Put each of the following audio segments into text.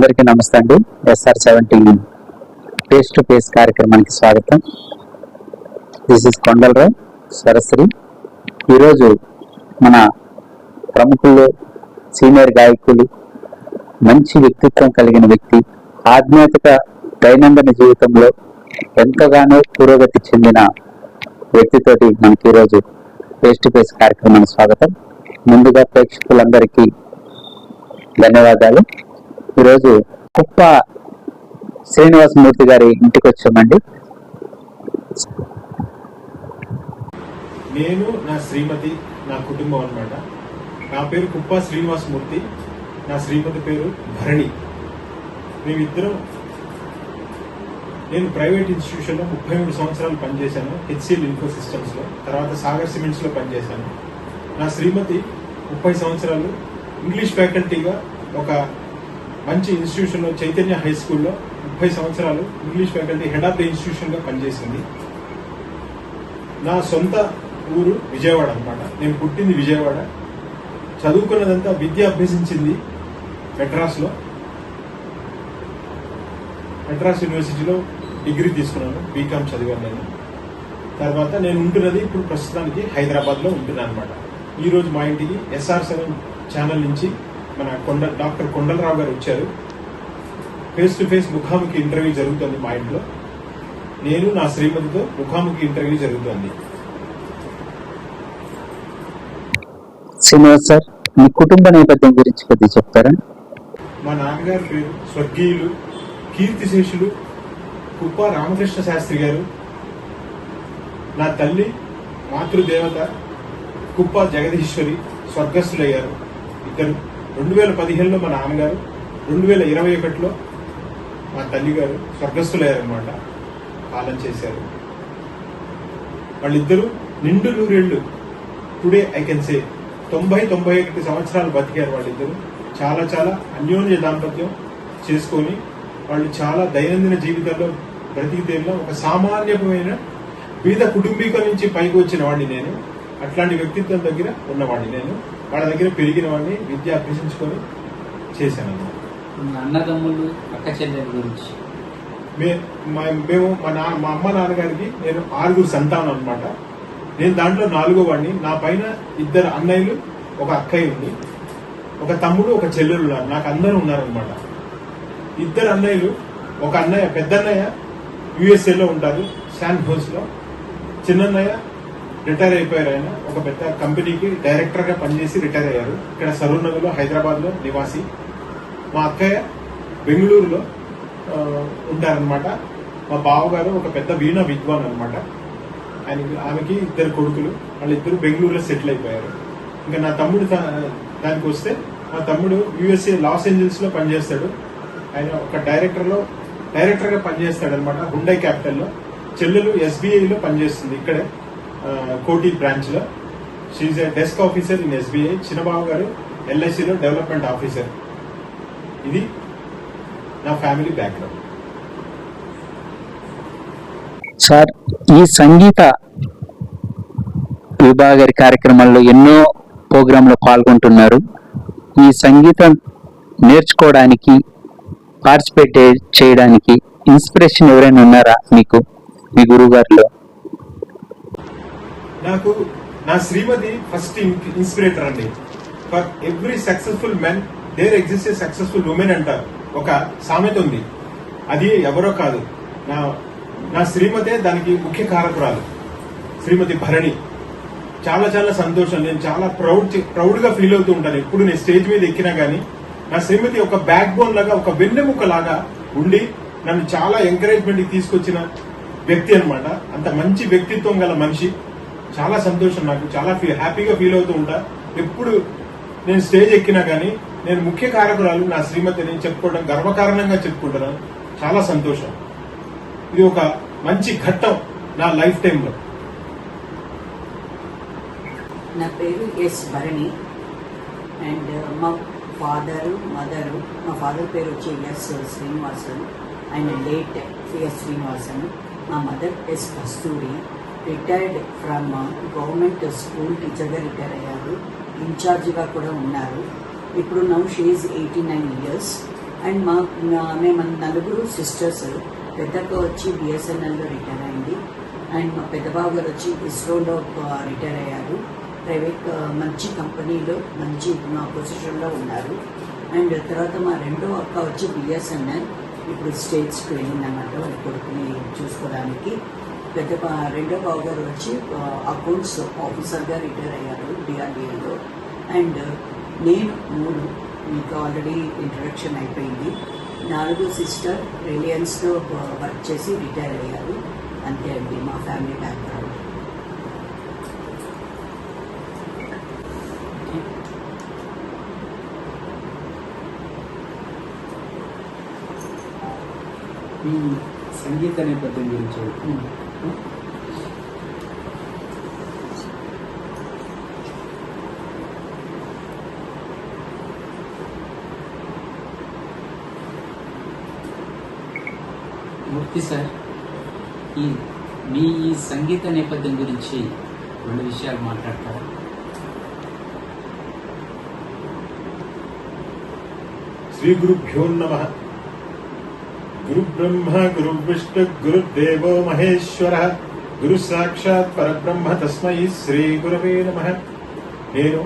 అందరికీ నమస్తే అండి. SR seventeen face to face కార్యక్రమానికి స్వాగతం. This is Kondalarao Saraswathi. ఈరోజు మన ప్రముఖులు సీనియర్ గాయకులు మంచి వ్యక్తిత్వం కలిగిన వ్యక్తి ఆధ్యాత్మిక దైనందిన జీవితంలో ఎంతగానో పురోగతి చెందిన వ్యక్తితోటి మనకి ఈరోజు ఫేస్ టు ఫేస్ కార్యక్రమానికి స్వాగతం. ముందుగా ప్రేక్షకులందరికీ ధన్యవాదాలు. ఈరోజు కుప్ప శ్రీనివాసమూర్తి గారి ఇంటికి వచ్చామండి. నేను నా శ్రీమతి నా కుటుంబం అన్నమాట. నా పేరు కుప్ప శ్రీనివాసమూర్తి. నా శ్రీమతి పేరు భరణి. మేమిద్దరం నేను ప్రైవేట్ ఇన్స్టిట్యూషన్లో ముప్పై మూడు సంవత్సరాలు పనిచేశాను హెచ్సిఎల్ ఇన్ఫో సిస్టమ్స్లో తర్వాత సాగర్ సిమెంట్స్లో పనిచేశాను. నా శ్రీమతి ముప్పై సంవత్సరాలు ఇంగ్లీష్ ఫ్యాకల్టీగా ఒక మంచి ఇన్స్టిట్యూషన్లో చైతన్య హై స్కూల్లో ముప్పై సంవత్సరాలు English faculty head of the ఇన్స్టిట్యూషన్గా పనిచేసింది. నా సొంత ఊరు విజయవాడ అనమాట నేను పుట్టింది విజయవాడ. చదువుకున్నదంతా విద్య అభ్యసించింది మెడ్రాస్లో మెడ్రాస్ యూనివర్సిటీలో డిగ్రీ తీసుకున్నాను బీకామ్ చదివాను నేను. తర్వాత నేను ఉంటున్నది ఇప్పుడు ప్రస్తుతానికి హైదరాబాద్లో ఉంటున్నాను అనమాట ఈరోజు మా ఇంటికి ఎస్ఆర్ సెవెన్ ఛానల్ నుంచి మన కొండ డాక్టర్ కొండలరావు గారు వచ్చారు. ఫేస్ టు ఫేస్ ముఖాముఖి ఇంటర్వ్యూ జరుగుతుంది మా ఇంట్లో. నేను నా శ్రీమతితో ముఖాముఖి ఇంటర్వ్యూ జరుగుతుంది. శ్రీనివాస్ సార్ మీ కుటుంబ నేపథ్యం గురించి కొద్దిగా చెప్తారా? మా నాన్నగారి పేరు స్వర్గీయులు కీర్తిశేషులు కుప్ప రామకృష్ణ శాస్త్రి గారు. నా తల్లి మాతృదేవత కుప్ప జగదీశ్వరి స్వర్గస్థులయ్యారు. ఇద్దరు రెండు వేల పదిహేనులో మా నాన్నగారు రెండు వేల ఇరవై ఒకటిలో మా తల్లిగారు స్వర్గస్థులయ్యారనమాట పాలన చేశారు. వాళ్ళిద్దరూ నిండు నూరేళ్ళు టుడే ఐ కెన్ సే తొంభై తొంభై ఒకటి సంవత్సరాలు బతికారు వాళ్ళిద్దరూ. చాలా చాలా అన్యోన్య దాంపత్యం చేసుకొని వాళ్ళు చాలా దైనందిన జీవితంలో బ్రతికితేలో ఒక సామాన్యమైన బీద కుటుంబీకుల నుంచి పైకి వచ్చిన వాడిని నేను. అట్లాంటి వ్యక్తిత్వం దగ్గర ఉన్నవాడిని నేను. వాళ్ళ దగ్గర పెరిగిన వాడిని విద్య అభ్యసించుకొని చేశాను. అన్నదమ్ములు అక్క చెల్లెల గురించి. మే- మా- మేము మా నా మా అమ్మ నాన్నగారికి నేను ఆరుగురు సంతానం అన్నమాట. నేను దాంట్లో నాలుగో వాడిని. నా పైన ఇద్దరు అన్నయ్యలు ఒక అక్కయ్య ఉంది. ఒక తమ్ముడు ఒక చెల్లెలు ఉన్నారు. నాకు అందరూ ఉన్నారనమాట ఇద్దరు అన్నయ్యలు ఒక అన్నయ్య పెద్ద అన్నయ్య USA లో ఉంటారు శాన్ హోస్లో చిన్నన్నయ్య రిటైర్ అయిపోయారు ఆయన. ఒక పెద్ద కంపెనీకి డైరెక్టర్గా పనిచేసి రిటైర్ అయ్యారు. ఇక్కడ సరూర్ నగర్లో హైదరాబాద్లో నివాసి. మా అక్కయ్య బెంగళూరులో ఉంటారనమాట మా బావగారు ఒక పెద్ద వీణ విద్వాన్ అనమాట ఆయనకి ఆమెకి ఇద్దరు కొడుకులు. వాళ్ళిద్దరు బెంగళూరులో సెటిల్ అయిపోయారు. ఇంకా నా తమ్ముడు దానికి వస్తే మా తమ్ముడు యుఎస్ఏ లాస్ ఏంజల్స్లో పనిచేస్తాడు. ఆయన ఒక డైరెక్టర్లో డైరెక్టర్గా పనిచేస్తాడనమాట పనిచేస్తాడు అనమాట హుండై క్యాపిటల్లో. చెల్లెలు ఎస్బీఐలో పనిచేస్తుంది ఇక్కడే. కోటి బ్రాంచ్లో. She a desk officer in SBI Chinnababu గారు ఎల్ఐసిలో డెవలప్మెంట్ ఆఫీసర్ ఇది నా ఫ్యామిలీ బ్యాక్గ్రౌండ్ సార్ ఈ సంగీత విభాగ కార్యక్రమాల్లో ఎన్నో ప్రోగ్రాంలో పాల్గొంటున్నారు. ఈ సంగీతం నేర్చుకోవడానికి పార్టిసిపేట్ చేయడానికి ఇన్స్పిరేషన్ ఎవరైనా ఉన్నారా మీకు? మీ గురువు గారిలో. నాకు నా శ్రీమతి ఫస్ట్ ఇన్స్పిరేటర్ అండి. For every successful men there exist a successful women అంటారు ఒక సామెత ఉంది. అది ఎవరో కాదు. నా నా శ్రీమతే దానికి ముఖ్య కారకురాలు. శ్రీమతి భరణి. చాలా చాలా సంతోషం. నేను చాలా ప్రౌడ్ ప్రౌడ్గా ఫీల్ అవుతూ ఉంటాను. ఎప్పుడు నేను స్టేజ్ మీద ఎక్కినా కానీ నా శ్రీమతి ఒక బ్యాక్ బోన్ లాగా ఒక వెన్నెముక లాగా ఉండి నన్ను చాలా ఎంకరేజ్మెంట్ తీసుకొచ్చిన వ్యక్తి అనమాట అంత మంచి వ్యక్తిత్వం గల మనిషి. చాలా సంతోషం నాకు చాలా ఫీ హ్యాపీగా ఫీల్ అవుతూ ఉంటా. ఎప్పుడు నేను స్టేజ్ ఎక్కినా కానీ నేను ముఖ్య కారకురాలు నా శ్రీమతిని చెప్పుకోవడం గర్వకారణంగా చెప్పుకుంటున్నాను. చాలా సంతోషం. ఇది ఒక మంచి ఘట్టం నా లైఫ్ టైంలో నా పేరు ఎస్ భరణి. అండ్ మా ఫాదరు మదరు మా ఫాదర్ పేరు వచ్చి S Srinivasan. And late S Srinivasan. మా mother S Kasturi. Retired from government school టీచర్గా రిటైర్ అయ్యారు. ఇన్ఛార్జ్గా కూడా ఉన్నారు. ఇప్పుడు now she eighty nine years and మా మేము నలుగురు సిస్టర్స్ పెద్దక్క వచ్చి బిఎస్ఎన్ఎల్లో రిటైర్ అయింది. అండ్ మా పెద్దబాబు గారు వచ్చి ఇస్రోలో రిటైర్ అయ్యారు. ప్రైవేట్ మంచి కంపెనీలో మంచి మా పొజిషన్లో ఉన్నారు. అండ్ తర్వాత మా రెండో అక్క వచ్చి బిఎస్ఎన్ఎల్ ఇప్పుడు స్టేట్స్కి వెళ్ళిందన్నమాట వాళ్ళ కొడుకుని చూసుకోవడానికి. పెద్ద రెండో బావ గారు వచ్చి అకౌంట్స్ ఆఫీసర్గా రిటైర్ అయ్యారు డిఆర్డిఏలో అండ్ నేను మూడు మీకు ఆల్రెడీ ఇంట్రడక్షన్ అయిపోయింది. నాలుగు సిస్టర్ రిలయన్స్లో వర్క్ చేసి రిటైర్ అయ్యారు. అంతే అండి మా ఫ్యామిలీ బ్యాక్గ్రౌండ్ సంగీత నేపథ్యం గురించి. మూర్తి సార్ ఈ మీ ఈ సంగీత నేపథ్యం గురించి రెండు విషయాలు మాట్లాడతారా? శ్రీ గురుభ్యో నమ. గురు బ్రహ్మ గురు విష్ణు గురుదేవో మహేశ్వర. గురు సాక్షాత్ పరబ్రహ్మ తస్మై శ్రీ గురవే నమ. నేను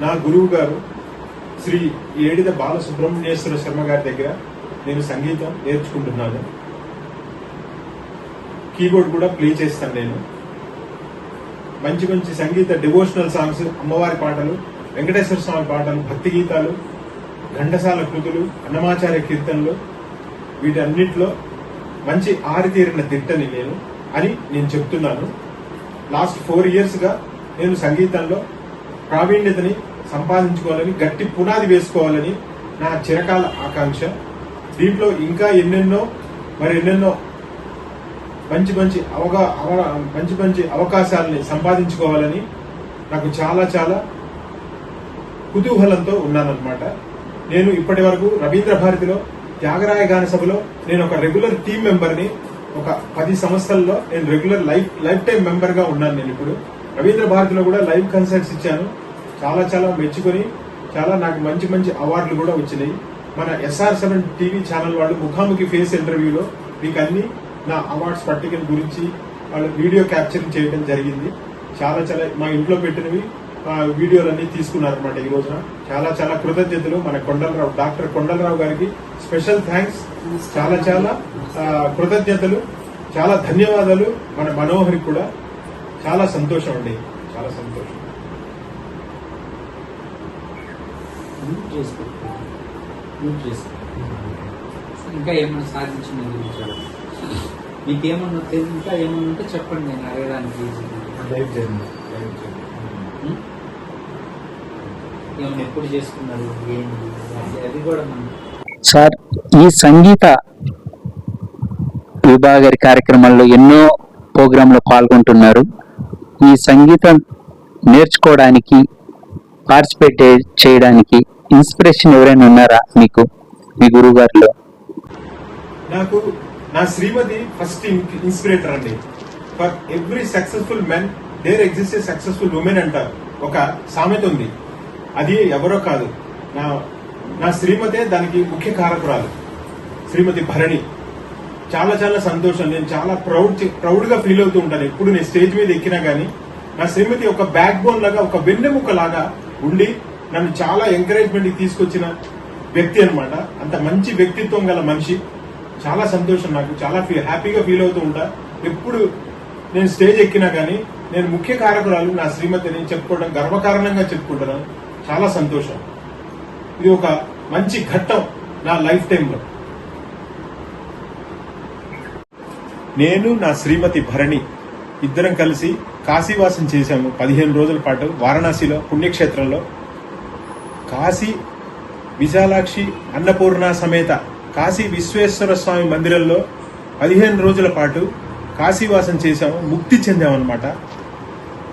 నా గురువు గారు శ్రీ ఏడిద బాలసుబ్రహ్మణ్యేశ్వర శర్మ గారి దగ్గర నేను సంగీతం నేర్చుకుంటున్నాను. కీబోర్డ్ కూడా ప్లే చేస్తాను నేను. మంచి మంచి సంగీత డివోషనల్ సాంగ్స్ అమ్మవారి పాటలు వెంకటేశ్వర స్వామి పాటలు భక్తి గీతాలు ఘంటసాల కృతులు అన్నమాచార్య కీర్తనలు వీటన్నిటిలో మంచి ఆరితేరిన తిట్టని నేను అని నేను చెప్తున్నాను. లాస్ట్ ఫోర్ ఇయర్స్గా నేను సంగీతంలో ప్రావీణ్యతని సంపాదించుకోవాలని గట్టి పునాది వేసుకోవాలని నా చిరకాల ఆకాంక్ష. దీంట్లో ఇంకా ఎన్నెన్నో మరి ఎన్నెన్నో మంచి మంచి అవగా మంచి మంచి అవకాశాలని సంపాదించుకోవాలని నాకు చాలా చాలా కుతూహలంతో ఉన్నానన్నమాట. నేను ఇప్పటి వరకు రవీంద్ర భారతిలో త్యాగరాయ గాన సభలో నేను ఒక రెగ్యులర్ టీమ్ మెంబర్ని ఒక పది సంవత్సరాల్లో నేను రెగ్యులర్ లైఫ్ లైఫ్ టైం మెంబర్గా ఉన్నాను నేను ఇప్పుడు. రవీంద్ర భారతిలో కూడా లైవ్ కన్సర్ట్స్ ఇచ్చాను. చాలా చాలా మెచ్చుకొని చాలా నాకు మంచి మంచి అవార్డులు కూడా వచ్చినాయి. మన ఎస్ఆర్ సెవెన్ టీవీ ఛానల్ వాళ్ళు ముఖాముఖి ఫేస్ ఇంటర్వ్యూలో మీకు అన్ని నా అవార్డ్స్ పట్టికల గురించి వాళ్ళు వీడియో క్యాప్చర్ చేయడం జరిగింది. చాలా చాలా మా ఇంట్లో పెట్టినవి వీడియోలన్నీ తీసుకున్నారన్నమాట ఈ రోజున. చాలా చాలా కృతజ్ఞతలు మన కొండలరావు డాక్టర్ కొండలరావు గారికి. Special thanks. చాలా చాలా కృతజ్ఞతలు. చాలా ధన్యవాదాలు మన మనోహరి కూడా. చాలా సంతోషం అండి. చాలా సంతోషం. ఇంకా ఏమైనా సాధించిన గురించి. మీకేమన్నా తెలియదు ఇంకా ఏమన్నా ఉంటే చెప్పండి నేను అడగడానికి ఈజీగా. లైవ్ జర్నీ లైవ్ జర్నీ ఉం? ఏమన్నా ఎప్పుడు చేసుకున్నారు ఏంటి? అది- అది కూడా మనం సార్ ఈ సంగీత విభాగారి కార్యక్రమాల్లో ఎన్నో ప్రోగ్రాంలో పాల్గొంటున్నారు. ఈ సంగీతం నేర్చుకోవడానికి పార్టిసిపేట్ చేయడానికి ఇన్స్పిరేషన్ ఎవరైనా ఉన్నారా మీకు మీ గురువు గారిలో నాకు నా శ్రీమతి ఫస్ట్ ఇన్స్పిరేటర్ అండి. For every successful men there exist successful women అంటారు ఒక సామెత ఉంది. అది ఎవరో కాదు. నా నా శ్రీమతే దానికి ముఖ్య కారకురాలు. శ్రీమతి భరణి. చాలా చాలా సంతోషం. నేను చాలా ప్రౌడ్ ప్రౌడ్గా ఫీల్ అవుతూ ఉంటాను. ఎప్పుడు నేను స్టేజ్ మీద ఎక్కినా కానీ నా శ్రీమతి ఒక బ్యాక్ బోన్ లాగా ఒక వెన్నెముక లాగా ఉండి నన్ను చాలా ఎంకరేజ్మెంట్కి తీసుకొచ్చిన వ్యక్తి అనమాట అంత మంచి వ్యక్తిత్వం గల మనిషి. చాలా సంతోషం నాకు. చాలా ఫీ- హ్యాపీగా ఫీల్ అవుతూ ఉంటా. ఎప్పుడు నేను స్టేజ్ ఎక్కినా కానీ నేను ముఖ్య కారకురాలు. నా శ్రీమతిని చెప్పుకోవడం గర్వకారణంగా చెప్పుకుంటున్నాను. చాలా సంతోషం. ఇది ఒక మంచి ఘట్టం నా లైఫ్ టైంలో నేను నా శ్రీమతి భరణి ఇద్దరం కలిసి కాశీవాసం చేశాము పదిహేను రోజుల పాటు వారణాసిలో పుణ్యక్షేత్రంలో. కాశీ విశాలాక్షి అన్నపూర్ణ సమేత కాశీ విశ్వేశ్వర స్వామి మందిరంలో పదిహేను రోజుల పాటు కాశీవాసం చేశాము ముక్తి చెందామన్నమాట.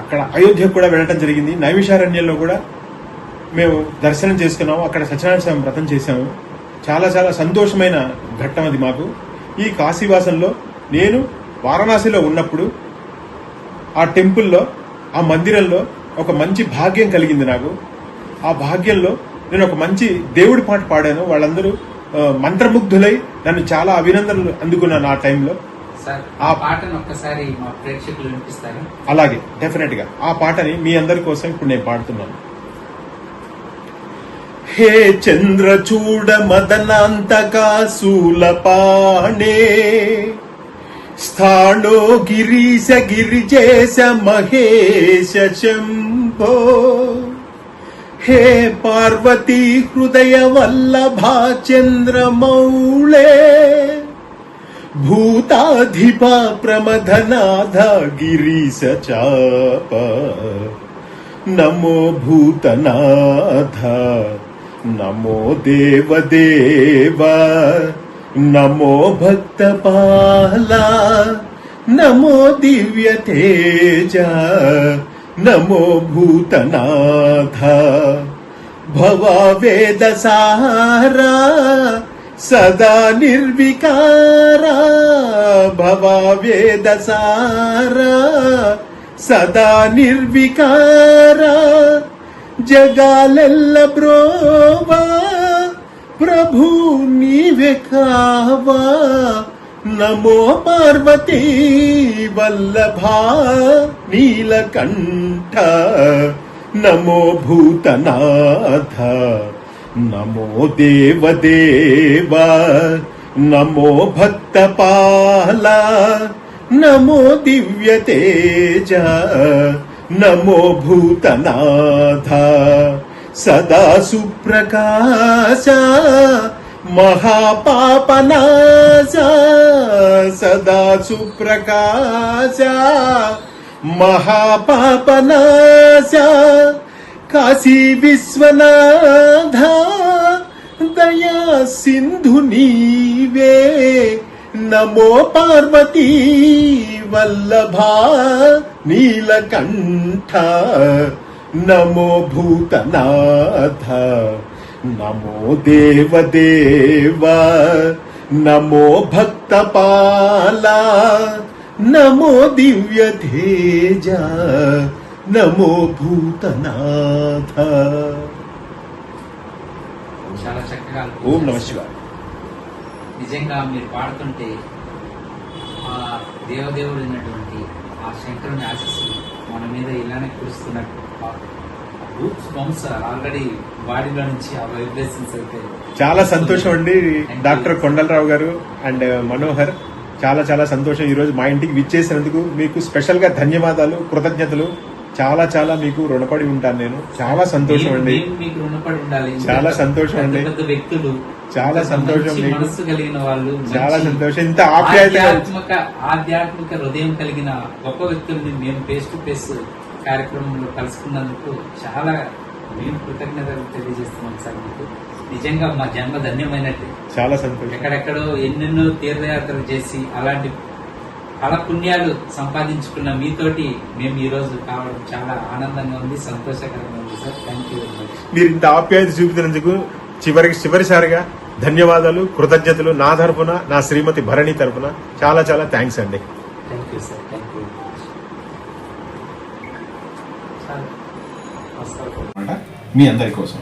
అక్కడ అయోధ్యకు కూడా వెళ్ళడం జరిగింది నైమిషారణ్యంలో కూడా మేము దర్శనం చేసుకున్నాము అక్కడ సత్యనారాయణ స్వామి వ్రతం చేశాము. చాలా చాలా సంతోషమైన ఘట్టం అది మాకు. ఈ కాశీవాసంలో నేను వారణాసిలో ఉన్నప్పుడు ఆ టెంపుల్లో ఆ మందిరంలో ఒక మంచి భాగ్యం కలిగింది నాకు. ఆ భాగ్యంలో నేను ఒక మంచి దేవుడి పాట పాడాను. వాళ్ళందరూ మంత్రముగ్ధులై నన్ను చాలా అభినందనలు అందుకున్నాను ఆ టైంలో. ఆ ఆ పాటను ఒక్కసారి మా ప్రేక్షకులు వినిపిస్తారా? అలాగే డెఫినెట్గా ఆ పాటని మీ అందరి కోసం ఇప్పుడు నేను పాడుతున్నాను. హే చంద్రచూడ మదనాంతకా శూలపాణే స్థాణో గిరీశ గిరిజేశ మహేశ శంభో. హే పార్వతీ హృదయ వల్లభా చంద్రమౌళే భూతాధిప ప్రమథనాథ గిరీశ చాప. నమో భూతనాథ. నమో దేవదేవ నమో భక్తపాల నమో దివ్య తేజ నమో భూతనాథ. భవా సారా సదా నిర్వికారా. భవా సారా సదా నిర్వికారా. జగాలెల్ల బ్రోవా ప్రభు నీవే కావా. నమో పార్వతీ వల్లభా నీలకంఠ. నమో భూతనాథ. నమో దేవదేవ. నమో భక్తపాల. నమో దివ్య తేజ నమో భూతనాథ. సదా సుప్రకాశ. మహాపాపనాశ. సదా సుప్రకాశ. మహాపాపనాశ. కాశీ విశ్వనాథ. దయా సింధు నీవే. నమో పార్వతీ వల్లభా నీలకంఠ నమో భూతనాథ నమో దేవదేవ నమో భక్తపాల నమో దివ్య తేజ నమో భూతనాథ చాలా చక్కగా ఓం నమ శివాయ నిజంగా మీరు పాడుతుంటే ఆ దేవదేవుడు అయినటువంటి ఆ శంకరుని ఆశీస్సులు మన మీద ఇలానే కురుస్తున్నట్టు రూట్స్ బంప్స్ ఆల్రెడీ బాడీలో నుంచి ఆ వైబ్రేషన్స్ అయితే చాలా సంతోషం అండి డాక్టర్ కొండలరావు గారు అండ్ మనోహర్. చాలా చాలా సంతోషం ఈ రోజు మా ఇంటికి విచ్చేసినందుకు మీకు స్పెషల్గా ధన్యవాదాలు కృతజ్ఞతలు. చాలా చాలా మీకు రుణపడి ఉంటాను నేను. చాలా సంతోషం అండి. చాలా సంతోషం అండి. వ్యక్తులు చాలా సంతోషం. మనస్సు కలిగిన వాళ్ళు చాలా సంతోషం. ఇంత ఆధ్యాత్మిక ఆధ్యాత్మిక హృదయం కలిగిన గొప్ప వ్యక్తుల్ని మేము ఫేస్ టు ఫేస్ కార్యక్రమంలో కలుసుకున్నందుకు చాలా మేము కృతజ్ఞతలు తెలియజేస్తున్నాం సార్ మీకు. నిజంగా మా జన్మ ధన్యమైనట్టు. చాలా సంతోషం. ఎక్కడెక్కడో ఎన్నెన్నో తీర్థయాత్రలు చేసి అలాంటి ఫల పుణ్యాలు సంపాదించుకున్న మీతోటి మేము ఈ రోజు కావడం చాలా ఆనందంగా ఉంది సంతోషకరంగా ఉంది sir. Thank you very much మీరు ఇంత ఆప్యాయత చూపించినందుకు చివరికి చివరిసారిగా ధన్యవాదాలు కృతజ్ఞతలు నా తరపున నా శ్రీమతి భరణి తరపున. చాలా చాలా థ్యాంక్స్ అండి. Thank you sir thank you sir వస్తారు మీ అందరి కోసం.